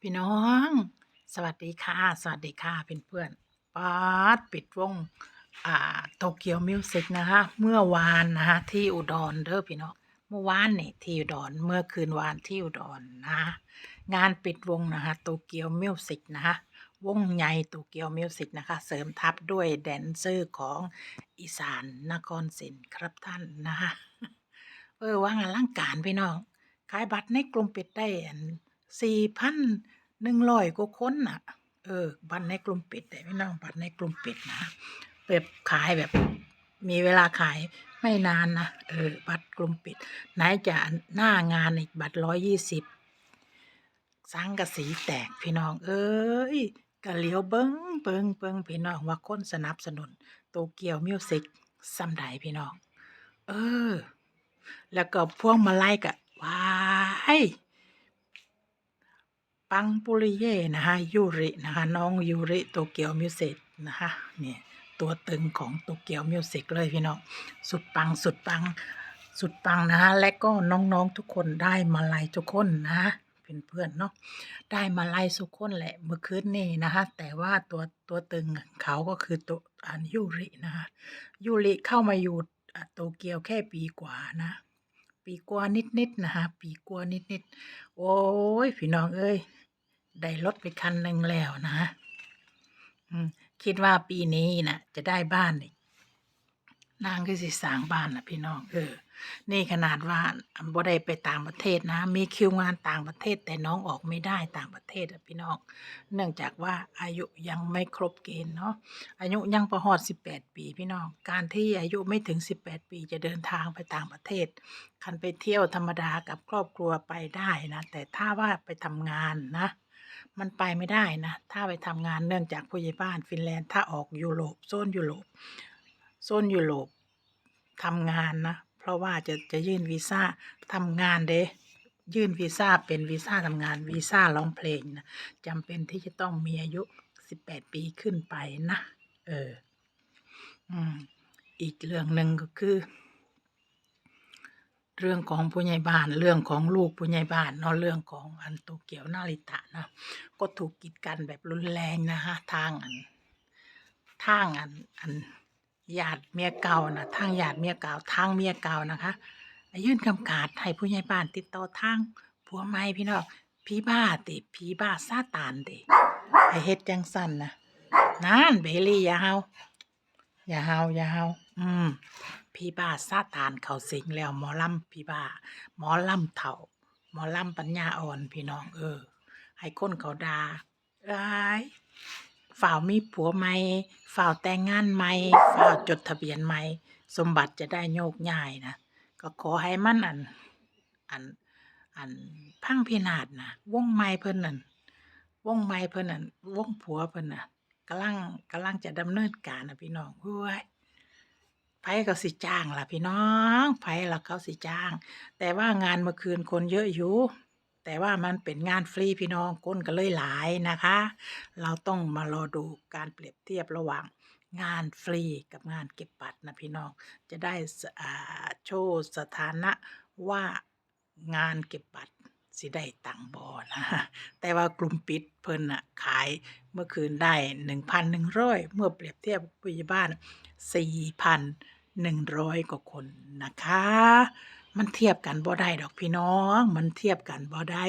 พี่น้อง สวัสดีค่ะ สวัสดีค่ะเพื่อนๆป๊าดปิดวงอ่าโตเกียวมิวสิกนะคะ เมื่อวานนะคะที่อุดรเด้อพี่น้อง เมื่อวานนี่ที่อุดร เมื่อคืนวานที่อุดรนะะงานปิดวงนะคะโตเกียวมิวสิกนะคะวงใหญ่โตเกียวมิวสิกนะคะ เสริมทัพด้วยแดนเซอร์ของอีสานนครศรีครับท่านนะคะเออว่างานร่างการพี่น้อง ขายบัตรในกลุ่มปิดได้ สี่พันหนึ่งร้อยกว่าคนน่ะ เออ บัตรในกลุ่มปิดได้พี่น้องบัตรในกลุ่มปิดนะแบบขายแบบ มีเวลาขายไม่นานนะ เออ บัตรกลุ่มปิด ไหนจะหน้างานอีกบัตรร้อยยี่สิบสังกะสีแตกพี่น้อง เอ้ยกะเหลียวเบิงเบิงเบิงพี่น้องว่าคนสนับสนุน โตเกียวมิวสิกซำใดพี่น้อง เออ แล้วก็พวงมาลัยกะว้าย ปังปุริเย่นะคะยูรินะคะน้องยูริโตเกียวมิวสิกนะคะเนี่ยตัวตึงของโตเกียวมิวสิกเลยพี่น้องสุดปังสุดปังสุดปังนะคะและก็น้องๆทุกคนได้มาลัยทุกคนนะเพื่อนๆเนาะได้มาลัยทุกคนแหละเมื่อคืนนี้นะคะแต่ว่าตัวตัวตึงเขาก็คือตัวอันยูรินะคะยูริเข้ามาอยู่โตเกียวแค่ปีกว่านะปีกว่านิดๆนะคะปีกว่านิดๆโอ้ยพี่น้องเอ้ย ได้รถไปคันหนึ่งแล้วนะคิดว่าปีนี้นะจะได้บ้านอีกนางก็สิสางบ้านนะพี่น้องเออ นี่ขนาดว่าบ่ได้ไปต่างประเทศนะ มีคิวงานต่างประเทศ แต่น้องออกไม่ได้ต่างประเทศอะพี่น้อง เนื่องจากว่าอายุยังไม่ครบเกณฑ์เนาะ อายุยังประหอด 18 ปี พี่น้อง การที่อายุไม่ถึง 18 ปีจะเดินทางไปต่างประเทศ คันไปเที่ยวธรรมดากับครอบครัวไปได้นะ แต่ถ้าว่าไปทำงานนะ มันไปไม่ได้นะ ถ้าไปทำงานเนื่องจากผู้ใหญ่บ้านฟินแลนด์ถ้าออกยุโรปโซนยุโรปโซนยุโรปทำงานนะ เพราะว่าจะจะยื่นวีซ่าทำงานเด้ยื่นวีซ่าเป็นวีซ่าทำงานวีซ่าร้องเพลงนะจำเป็นที่จะต้องมีอายุ18ปีขึ้นไปนะ เออ อืม อีกเรื่องหนึ่งก็คือ เรื่องของผู้ใหญ่บ้านเรื่องของลูกผู้ใหญ่บ้านเนาะเรื่องของอันโตเกียวนาริตะนะก็ถูกกีดกันแบบรุนแรงนะฮะทางอันทางอันอันญาติเมียเก่านะทางญาติเมียเก่าทางเมียเก่านะคะยื่นคำขาดให้ผู้ใหญ่บ้านติดต่อทางผัวใหม่พี่น้องผีบ้าติผีบ้าซาตานติให้เฮ็ดจังสั่นนะนั่นเบลลี่อย่าเฮาอย่าเฮาอย่าเฮา อืมผีบ้าซาตานเขาสิงแล้วหมอลำผีบ้าหมอลำเถ่าหมอลำปัญญาอ่อนพี่น้องเออ ให้คนเขาดาเอ้ยฝ่าวมีผัวใหม่ฝ่าวแต่งงานใหม่ฝ่าวจดทะเบียนใหม่สมบัติจะได้โยกย้ายนะก็ขอให้มันอันอันอันพังพินาศนะวงไม้เพิ่นนั่นวงไม้เพิ่นนั่นวงผัวเพิ่นน่ะกำลังกำลังจะดำเนินการนะพี่น้องเฮ้ย ไผก็สิจ้างล่ะพี่น้องไผล่ะเขาสิจ้าง แต่ว่างานเมื่อคืนคนเยอะอยู่ แต่ว่ามันเป็นงานฟรีพี่น้องคนก็เลยหลายนะคะ เราต้องมารอดูการเปรียบเทียบระหว่างงานฟรีกับงานเก็บบัตรนะพี่น้อง จะได้โชว์สถานะว่างานเก็บบัตรสิได้ตังบอนะแต่ว่ากลุ่มปิดเพิ่นน่ะขายเมื่อคืนได้ 1,100 เมื่อเปรียบเทียบผู้ใหญ่บ้าน 4,100 กว่าคนนะคะ มันเทียบกันบ่ได้ดอกพี่น้อง มันเทียบกันบ่ได้